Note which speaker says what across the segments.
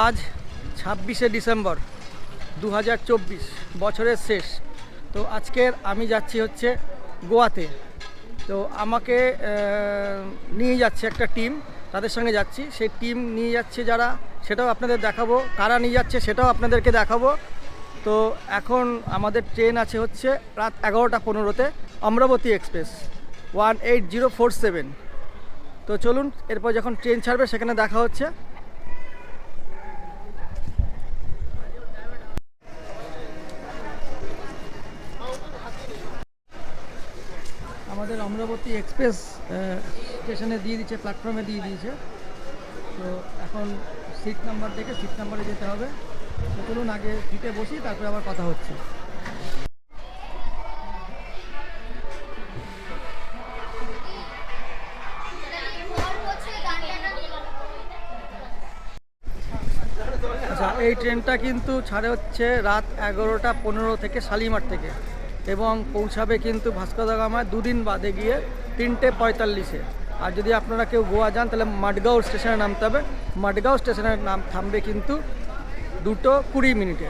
Speaker 1: আজ ছাব্বিশে ডিসেম্বর দু হাজার চব্বিশ, বছরের শেষ। তো আজকের আমি যাচ্ছি হচ্ছে গোয়াতে। তো আমাকে নিয়ে যাচ্ছে একটা টিম, তাদের সঙ্গে যাচ্ছি। সেই টিম নিয়ে যাচ্ছে যারা, সেটাও আপনাদের দেখাবো। কারা নিয়ে যাচ্ছে সেটাও আপনাদেরকে দেখাবো। তো এখন আমাদের ট্রেন আছে হচ্ছে রাত এগারোটা পনেরোতে, Amravati express, one eight zero four seven. তো চলুন, এরপর যখন ট্রেন ছাড়বে, সেখানে দেখা হচ্ছে আমাদের অমরাবতী এক্সপ্রেস স্টেশনে দিয়ে দিচ্ছে প্ল্যাটফর্মে দিয়ে দিয়েছে। তো এখন সিট নাম্বার দেখে সিট নাম্বারে যেতে হবে। তো চলুন আগে সিটে বসি, তারপরে আবার কথা হচ্ছে। আচ্ছা এই ট্রেনটা কিন্তু ছাড়ে হচ্ছে রাত এগারোটা পনেরো থেকে শালিমার থেকে। এবং পৌঁছাবে কিন্তু ভাস্কোদাগামায় দুদিন বাদে গিয়ে তিনটে পঁয়তাল্লিশে। আর যদি আপনারা কেউ গোয়া যান, তাহলে মাডগাঁও স্টেশনে নামতে হবে। মাডগাঁও স্টেশনের নাম থামবে কিন্তু দুটো কুড়ি মিনিটে।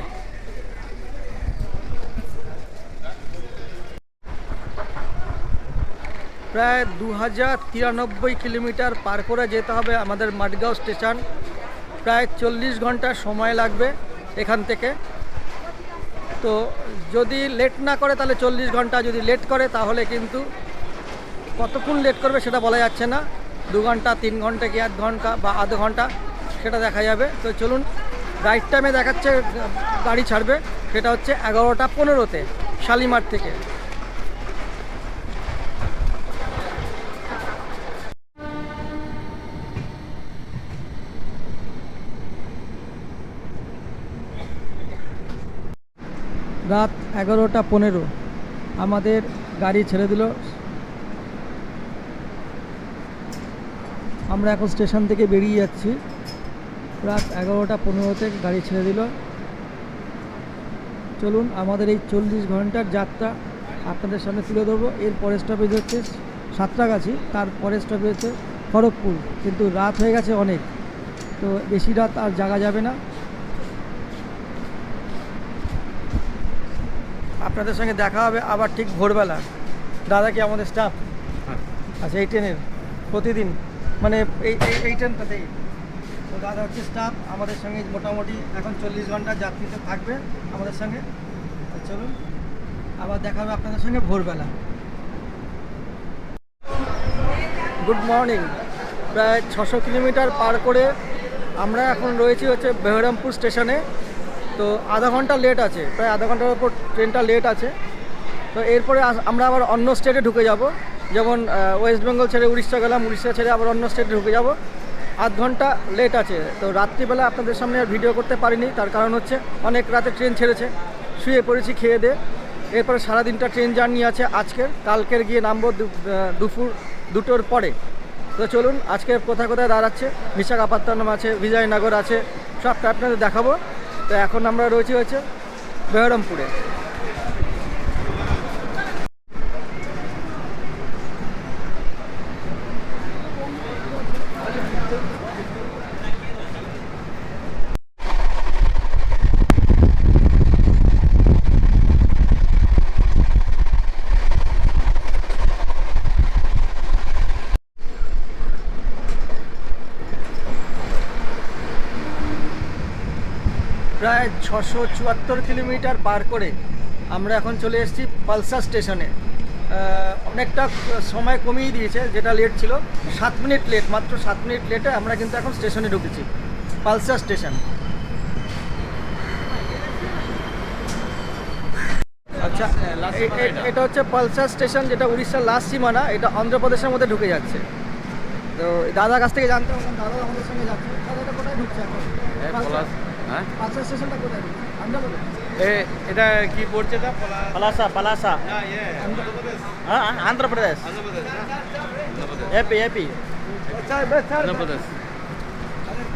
Speaker 1: প্রায় দু হাজার তিরানব্বই কিলোমিটার পার করে যেতে হবে আমাদের মাডগাঁও স্টেশন। প্রায় চল্লিশ ঘণ্টা সময় লাগবে এখান থেকে। তো যদি লেট না করে তাহলে চল্লিশ ঘণ্টা যদি লেট করে, তাহলে কিন্তু কতক্ষণ লেট করবে সেটা বলা যাচ্ছে না। দু ঘণ্টা, তিন ঘণ্টা কি এক ঘণ্টা বা আধ ঘণ্টা সেটা দেখা যাবে। তো চলুন রাইট টাইমে দেখাচ্ছে, গাড়ি ছাড়বে, সেটা হচ্ছে এগারোটা পনেরোতে, শালিমার থেকে। রাত এগারোটা পনেরো। আমাদের গাড়ি ছেড়ে দিল। আমরা এখন স্টেশন থেকে বেরিয়ে যাচ্ছি। রাত এগারোটা পনেরোতে গাড়ি ছেড়ে দিল। চলুন, আমাদের এই চল্লিশ ঘণ্টার যাত্রা আপনাদের সামনে তুলে ধরবো। এর পরের স্টপেজ হচ্ছে সাতরাগাছি, তার পরের স্টপেজ হচ্ছে খড়গপুর। কিন্তু রাত হয়ে গেছে অনেক। তো বেশি রাত আর জাগা যাবে না। আপনাদের সঙ্গে দেখা হবে আবার ঠিক ভোরবেলা। দাদা কি আমাদের স্টাফ আচ্ছা এই ট্রেনের প্রতিদিন মানে এই এই এই ট্রেনটাতেই। তো দাদা হচ্ছে স্টাফ আমাদের সঙ্গে মোটামুটি এখন চল্লিশ ঘণ্টা যাত্রীতে থাকবে আমাদের সঙ্গে। চলুন আবার দেখা হবে আপনাদের সঙ্গে ভোরবেলা। গুড মর্নিং প্রায় ছশো কিলোমিটার পার করে আমরা এখন রয়েছি হচ্ছে বেহরামপুর স্টেশনে। তো আধা ঘণ্টা লেট আছে, প্রায় আধা ঘণ্টার উপর ট্রেনটা লেট আছে। তো এরপরে আমরা আবার অন্য স্টেটে ঢুকে যাব। যেমন ওয়েস্ট বেঙ্গল ছেড়ে উড়িষ্যা গেলাম, উড়িষ্যা ছেড়ে আবার অন্য স্টেটে ঢুকে যাব। আধ ঘণ্টা লেট আছে। তো রাত্রিবেলা আপনাদের সামনে আর ভিডিও করতে পারিনি, তার কারণ হচ্ছে অনেক রাতে ট্রেন ছেড়েছে। শুয়ে পড়েছি খেয়ে দে এরপরে সারাদিনটা ট্রেন জার্নি আছে আজকের। কালকের গিয়ে নামবো দুপুর দুটোর পরে। তো চলুন, আজকে কোথায় কোথায় দাঁড়াচ্ছে? বিশাখাপত্তনম আছে, বিজয়নগর আছে, সবটা আপনাদের দেখাবো। তো এখন আমরা রয়েছি হচ্ছে বেহরমপুরে প্রায় ছশো চুয়াত্তর কিলোমিটার পার করে আমরা এখন চলে এসেছি পালসার স্টেশনে। অনেকটা সময় কমিয়ে দিয়েছে, যেটা লেট ছিল। সাত মিনিট লেট মাত্র সাত মিনিট লেটে আমরা কিন্তু এখন স্টেশনে ঢুকেছি, পালসার স্টেশন। আচ্ছা এটা হচ্ছে পালসার স্টেশন, যেটা উড়িষ্যার লাস্ট সীমানা, এটা অন্ধ্রপ্রদেশের মধ্যে ঢুকে যাচ্ছে। তো দাদার কাছ থেকে জানতে দাদা আমাদের সঙ্গে যাচ্ছে। দাদাটা কোথায় ঢুকছে এখন? পালসার
Speaker 2: হ্যাঁ
Speaker 1: পালসার স্টেশনটা কোথায় ঢুকছে অন্ধ্রপ্রদেশ
Speaker 2: এ এটা কি পড়ছে তা
Speaker 3: పలాసా పలాసా ఆ, ఆ, ఆంధ్రప్రదేశ్ ఏపీ ఏపీ
Speaker 2: অন্ধ্রপ্রদেশ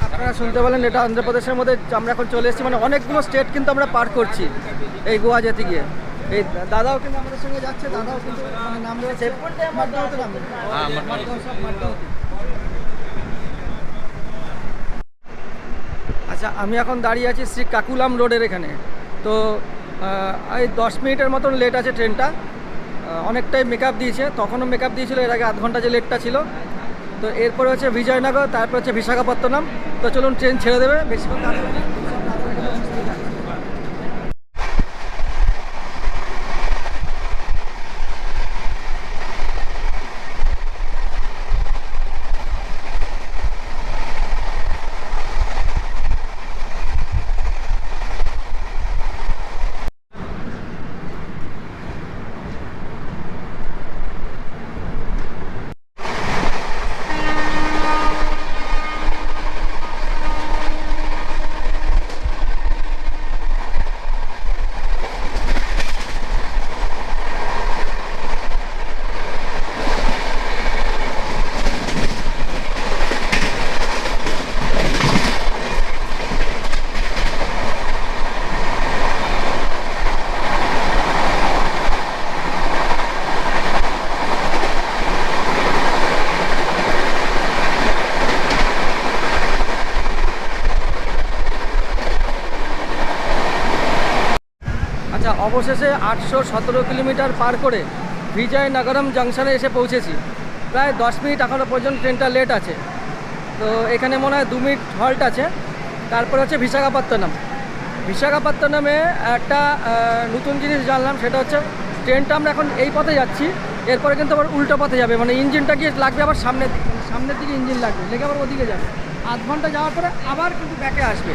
Speaker 1: আপনারা শুনতে পেলেন এটা অন্ধ্রপ্রদেশের মধ্যে আমরা এখন চলে এসেছি মানে অনেকগুলো স্টেট কিন্তু আমরা পার করছি এই গোয়া যেতে গিয়ে এই দাদাও কিন্তু আমাদের সঙ্গে যাচ্ছে দাদাও কিন্তু মানে নাম রয়েছে আচ্ছা আমি এখন দাঁড়িয়ে আছি শ্রী কাকুলাম রোডের এখানে। তো এই দশ মিনিটের মতন লেট আছে ট্রেনটা অনেকটাই মেকআপ দিয়েছে। তখনও মেকআপ দিয়েছিল, এর আগে আধ ঘণ্টা যে লেটটা ছিল। তো, এরপরে হচ্ছে বিজয়নগর, তারপর হচ্ছে বিশাখাপত্তনম। তো চলুন ট্রেন ছেড়ে দেবে। বেশিক্ষণ অবশেষে আটশো সতেরো কিলোমিটার পার করে বিজয়নগরম জাংশনে এসে পৌঁছেছি। প্রায় দশ মিনিট এখনও পর্যন্ত ট্রেনটা লেট আছে। তো এখানে মনে হয় দু মিনিট হল্ট আছে। তারপর হচ্ছে বিশাখাপত্তনম। বিশাখাপত্তনমে একটা নতুন জিনিস জানলাম, সেটা হচ্ছে ট্রেনটা আমরা এখন এই পথে যাচ্ছি। এরপরে কিন্তু আবার উল্টো পথে যাবে। মানে ইঞ্জিনটা গিয়ে লাগবে আবার সামনের দিকে মানে সামনের দিকে ইঞ্জিন লাগবে। লেগে আবার ওদিকে যাবে। আধ ঘণ্টা যাওয়ার পরে আবার কিন্তু ব্যাকে আসবে।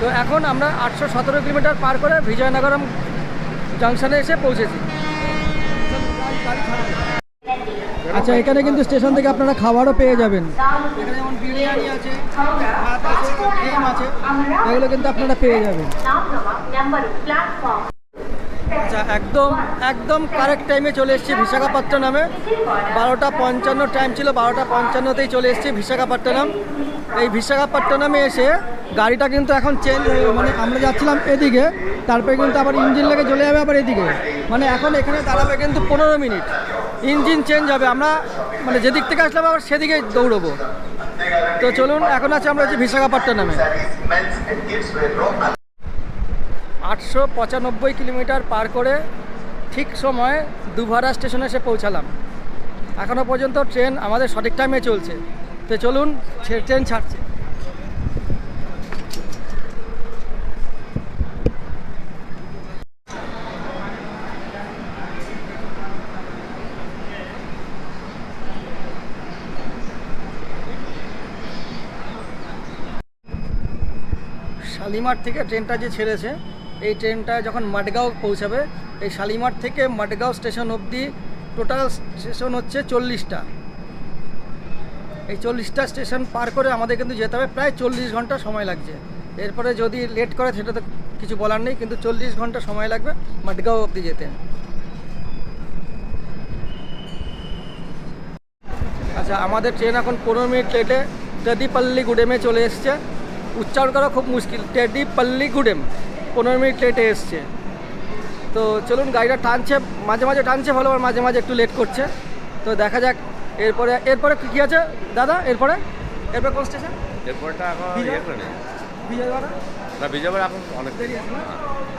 Speaker 1: তো এখন আমরা আটশো সতেরো কিলোমিটার পার করে বিজয়নগরম জাংশনে এসে পৌঁছেছি। আচ্ছা এখানে কিন্তু স্টেশন থেকে আপনারা খাবারও পেয়ে যাবেন। এখানে যেমন বিরিয়ানি আছে আছে এগুলো কিন্তু আপনারা পেয়ে যাবেন। আচ্ছা একদম একদম কারেক্ট টাইমে চলে এসেছি বিশাখাপত্তনমে। বারোটা পঞ্চান্ন টাইম ছিল, বারোটা পঞ্চান্নতেই চলে এসেছি বিশাখাপত্তনম। এই বিশাখাপত্তনমে এসে গাড়িটা কিন্তু এখন চেঞ্জ হয়ে মানে আমরা যাচ্ছিলাম এদিকে, তারপরে কিন্তু আবার ইঞ্জিন লেগে চলে যাবে আবার এদিকে। মানে এখন এখানে দাঁড়াবে কিন্তু পনেরো মিনিট ইঞ্জিন চেঞ্জ হবে। আমরা মানে যেদিক থেকে আসলাম, আবার সেদিকে দৌড়বো। তো চলুন, এখন আছে আমরা হচ্ছে বিশাখাপত্তনমে। আটশো পঁচানব্বই কিলোমিটার পার করে ঠিক সময়ে দুভারা স্টেশনে এসে পৌঁছালাম। এখনও পর্যন্ত ট্রেন আমাদের সঠিক টাইমে চলছে। তো চলুন ট্রেন ছাড়ছে। শালিমার থেকে ট্রেনটা যে ছেড়েছে এই ট্রেনটা যখন মাডগাঁও পৌঁছাবে, এই শালিমার থেকে মাডগাঁও স্টেশন অবধি টোটাল স্টেশন হচ্ছে চল্লিশটা। এই চল্লিশটা স্টেশন পার করে আমাদের কিন্তু যেতে হবে, প্রায় চল্লিশ ঘণ্টা সময় লাগছে। এরপরে যদি লেট করে, সেটা তো কিছু বলার নেই, কিন্তু চল্লিশ ঘণ্টা সময় লাগবে মাডগাঁও অবধি যেতে। আচ্ছা আমাদের ট্রেন এখন পনেরো মিনিট লেটে টেডিপল্লি গুডেমে চলে এসছে। উচ্চারণ করা খুব মুশকিল টেডিপল্লি গুডেম। পনেরো মিনিট লেটে এসছে। তো চলুন গাড়িটা টানছে মাঝে মাঝে টানছে ভালো আর মাঝে মাঝে একটু লেট করছে। তো দেখা যাক এরপরে এরপরে কী আছে? দাদা এরপরে? এরপরে কোন স্টেশন
Speaker 2: এরপরটা এখন ইয়ে নে।
Speaker 1: বিজয়বাড়া?
Speaker 2: না বিজয়বার এখন অনেক
Speaker 1: দেরি আছে না?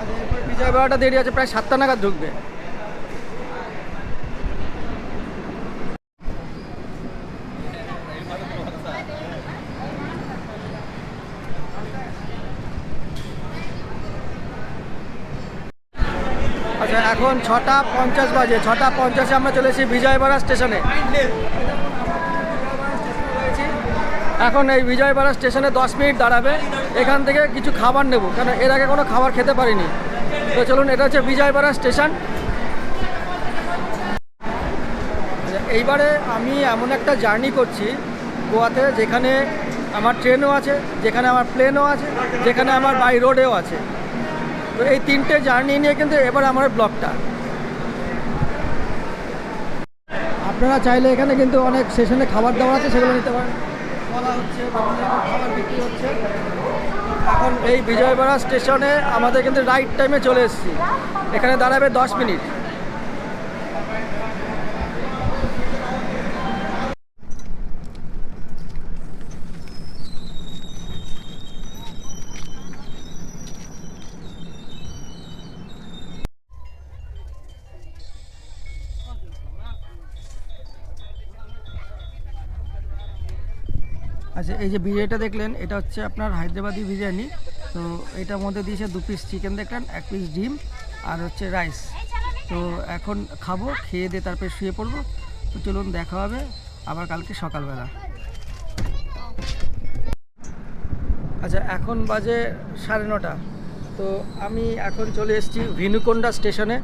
Speaker 1: আচ্ছা বিজয়বাড়াটা দেরি আছে প্রায় সাতটা নাগাদ ঢুকবে। এখন ছটা পঞ্চাশ বাজে ছটা পঞ্চাশে আমরা চলে এসেছি বিজয়বাড়া স্টেশনে। এখন এই বিজয়বাড়া স্টেশনে দশ মিনিট দাঁড়াবে এখান থেকে কিছু খাবার নেব কারণ এর আগে কোনো খাবার খেতে পারিনি। তো চলুন এটা হচ্ছে বিজয়বাড়া স্টেশন। আচ্ছা, এইবারে আমি এমন একটা জার্নি করছি গোয়াতে যেখানে আমার ট্রেনও আছে যেখানে আমার প্লেনও আছে যেখানে আমার বাই রোডেও আছে। তো এই তিনটে জার্নি নিয়ে কিন্তু এবার আমার ব্লগটা। আপনারা চাইলে এখানে কিন্তু অনেক সেশনে খাবার দাবার আছে সেগুলো নিতে পারেন। বলা হচ্ছে খাবার বিক্রি হচ্ছে। এখন এই বিজয়বাড়া স্টেশনে আমাদের কিন্তু রাইট টাইমে চলে এসেছি। এখানে দাঁড়াবে দশ মিনিট। আচ্ছা এই যে বিরিয়ানিটা দেখলেন, এটা হচ্ছে আপনার হায়দ্রাবাদি বিরিয়ানি। তো এটার মধ্যে দিয়েছে দু পিস চিকেন দেখলেন, এক পিস ডিম আর হচ্ছে রাইস তো এখন খাব, খেয়ে দিয়ে তারপরে শুয়ে পড়ব। তো চলুন, দেখা হবে আবার কালকে সকালবেলা। আচ্ছা এখন বাজে সাড়ে নটা। তো আমি এখন চলে এসেছি ভিনুকোন্ডা স্টেশনে।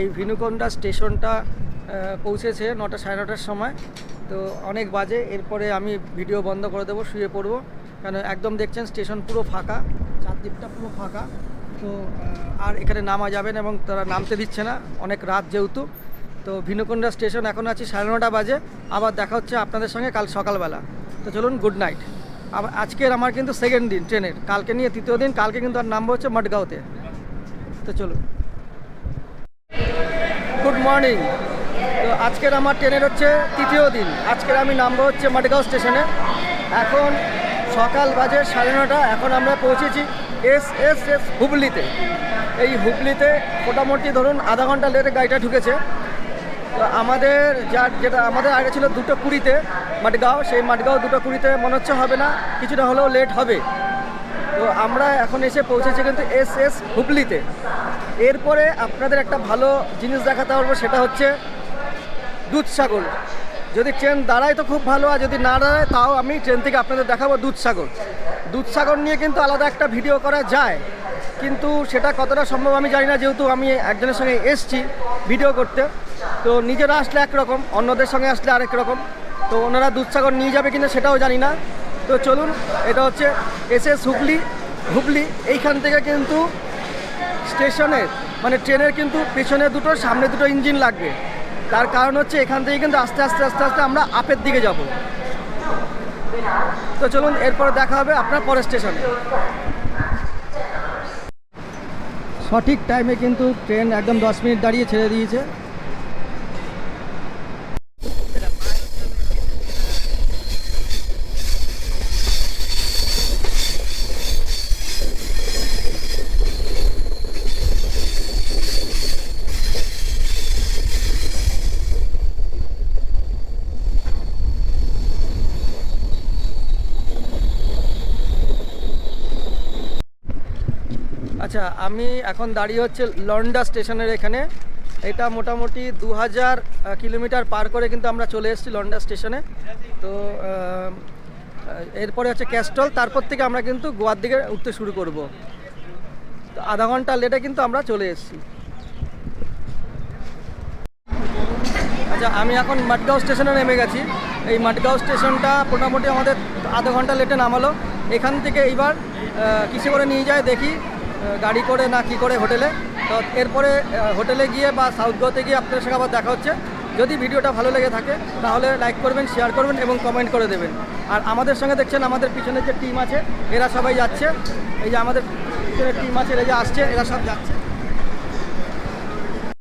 Speaker 1: এই ভিনুকোন্ডা স্টেশনটা পৌঁছেছে নটা সাড়ে নটার সময়। তো অনেক বাজে, এরপরে আমি ভিডিও বন্ধ করে দেবো, শুয়ে পড়ব। কেন, একদম দেখছেন, স্টেশন পুরো ফাঁকা, চারদিকটা পুরো ফাঁকা। তো আর এখানে নামা যাবেন এবং তারা নামতে দিচ্ছে না, অনেক রাত যেহেতু। তো ভিনুকোন্ডা স্টেশন এখন আছি সাড়ে নটা বাজে, আবার দেখা হচ্ছে আপনাদের সঙ্গে কাল সকালবেলা। তো চলুন গুড নাইট আবার আজকের আমার কিন্তু সেকেন্ড দিন ট্রেনের, কালকে নিয়ে তৃতীয় দিন, কালকে কিন্তু আর নামবো হচ্ছে মডগাঁওতে তো চলুন। গুড মর্নিং তো আজকের আমার ট্রেনের হচ্ছে তৃতীয় দিন। আজকের আমি নামবো হচ্ছে মডগাঁও স্টেশনে। এখন সকাল বাজে সাড়ে নটা, এখন আমরা পৌঁছেছি এস এস এস হুবলিতে। এই হুবলিতে মোটামুটি ধরুন আধা ঘণ্টা লেটে গাড়িটা ঢুকেছে। তো আমাদের যার যেটা আমাদের আগে ছিল দুটো কুড়িতে মাটগাঁও, সেই মাটগাঁও দুটো কুড়িতে মনে হচ্ছে হবে না, কিছুটা হলেও লেট হবে। তো আমরা এখন এসে পৌঁছেছি কিন্তু এস এস হুগলিতে এরপরে আপনাদের একটা ভালো জিনিস দেখাতে পারব, সেটা হচ্ছে দুধসাগর যদি ট্রেন দাঁড়ায় তো খুব ভালো, আর যদি না দাঁড়ায় তাও আমি ট্রেন থেকে আপনাদের দেখাবো দুধসাগর দুধসাগর নিয়ে কিন্তু আলাদা একটা ভিডিও করা যায়, কিন্তু সেটা কতটা সম্ভব আমি জানি না, যেহেতু আমি একজনের সঙ্গে এসছি ভিডিও করতে। তো নিজেরা আসলে একরকম, অন্যদের সঙ্গে আসলে আরেক রকম। তো ওনারা দুধসাগর নিয়ে যাবে কিনা সেটাও জানি না। তো চলুন, এটা হচ্ছে এস এস হুগলি। হুগলি, এইখান থেকে কিন্তু স্টেশনের মানে ট্রেনের কিন্তু পেছনে দুটো, সামনে দুটো ইঞ্জিন লাগবে। তার কারণ হচ্ছে এখান থেকে কিন্তু আস্তে আস্তে আস্তে আস্তে আমরা আপের দিকে যাব। তো চলুন, এরপরে দেখা হবে আপনার পরের স্টেশনে। সঠিক টাইমে কিন্তু ট্রেন একদম দশ মিনিট দাঁড়িয়ে ছেড়ে দিয়েছে। আচ্ছা আমি এখন দাঁড়িয়ে হচ্ছে লন্ডা স্টেশনের এখানে। এটা মোটামুটি দু হাজার কিলোমিটার পার করে কিন্তু আমরা চলে এসেছি লন্ডা স্টেশনে। তো এরপরে হচ্ছে ক্যাস্টল তারপর থেকে আমরা কিন্তু গোয়ার দিকে উঠতে শুরু করব। তো, আধা ঘণ্টা লেটে কিন্তু আমরা চলে এসেছি। আচ্ছা আমি এখন মাটগাঁও স্টেশনে নেমে গেছি। এই মাটগাঁও স্টেশনটা মোটামুটি আমাদের আধা ঘণ্টা লেটে নামালো। এখান থেকে এইবার কিসে করে নিয়ে যায় দেখি। গাড়ি করে না কি করে হোটেলে? তো এরপরে হোটেলে গিয়ে বা সাউথ গোয়াতে গিয়ে আপনাদের সঙ্গে আবার দেখা হচ্ছে। যদি ভিডিওটা ভালো লেগে থাকে, তাহলে লাইক করবেন শেয়ার করবেন এবং কমেন্ট করে দেবেন। আর আমাদের সঙ্গে দেখছেন, আমাদের পিছনে যে টিম আছে, এরা সবাই যাচ্ছে। এই যে আমাদের টিম আছে, এরা যে আসছে, এরা সব যাচ্ছে।